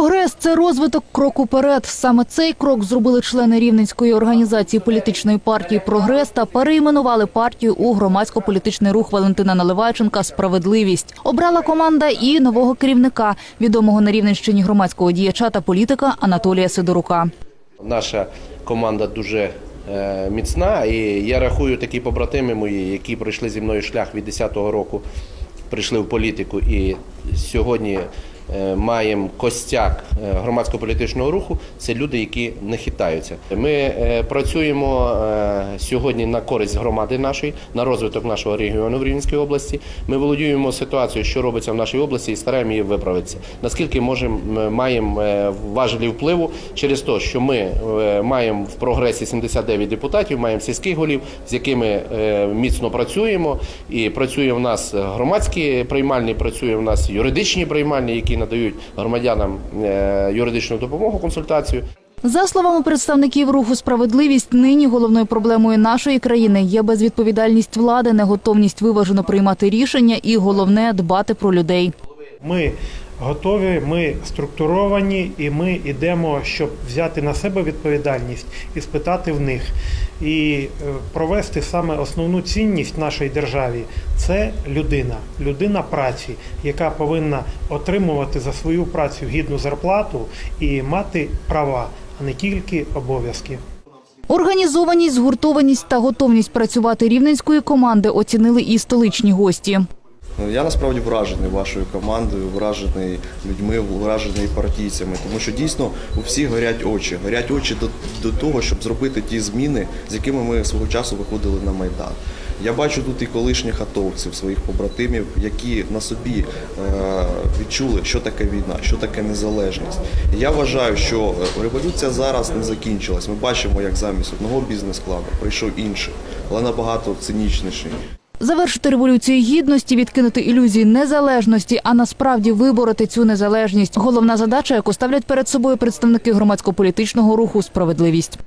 Прогрес це розвиток крок уперед. Саме цей крок зробили члени рівненської організації політичної партії Прогрес та перейменували партію у громадсько-політичний рух Валентина Наливайченка Справедливість. Обрала команда і нового керівника, відомого на Рівненщині громадського діяча та політика Анатолія Сидорука. Наша команда дуже е, міцна, і я рахую такі побратими мої, які пройшли зі мною шлях від 10-го року, прийшли в політику і сьогодні маємо костяк е, громадсько-політичного руху. Це люди, які не хитаються. Ми е, працюємо е, сьогодні на користь громади нашої, на розвиток нашого регіону в Рівненській області. Ми володіємо ситуацією, що робиться в нашій області, і стараємо її виправитися. Наскільки можемо, маємо е, важелі впливу через те, що ми е, маємо в прогресі 79 депутатів, маємо сільських голів, з якими е, міцно працюємо. І працює в нас громадські приймальні, працює в нас юридичні приймальні, які надають громадянам е, юридичну допомогу, консультацію. За словами представників руху справедливість, нині головною проблемою нашої країни є безвідповідальність влади, неготовність виважено приймати рішення і головне дбати про людей. Ми готові, ми структуровані, і ми йдемо, щоб взяти на себе відповідальність і спитати в них. І е, провести саме основну цінність в нашій державі це людина, людина праці, яка повинна отримувати за свою працю гідну зарплату і мати права, а не тільки обов'язки. Організованість, згуртованість та готовність працювати рівненської команди оцінили і столичні гості. Ну, Я насправді вражений вашою командою, вражений людьми, вражений партійцями, тому що дійсно у всіх горять очі. Горять очі до, до того, щоб зробити ті зміни, з якими ми свого часу виходили на майдан. Я бачу тут і колишніх атовців, своїх побратимів, які на собі е, відчули, що таке війна, що таке незалежність. Я вважаю, що е, революція зараз не закінчилась. Ми бачимо, як замість одного бізнес-клану прийшов інший, але набагато цинічніший. Завершити революцію гідності, відкинути ілюзії незалежності, а насправді вибороти цю незалежність. Головна задача, яку ставлять перед собою представники громадсько-політичного руху Справедливість.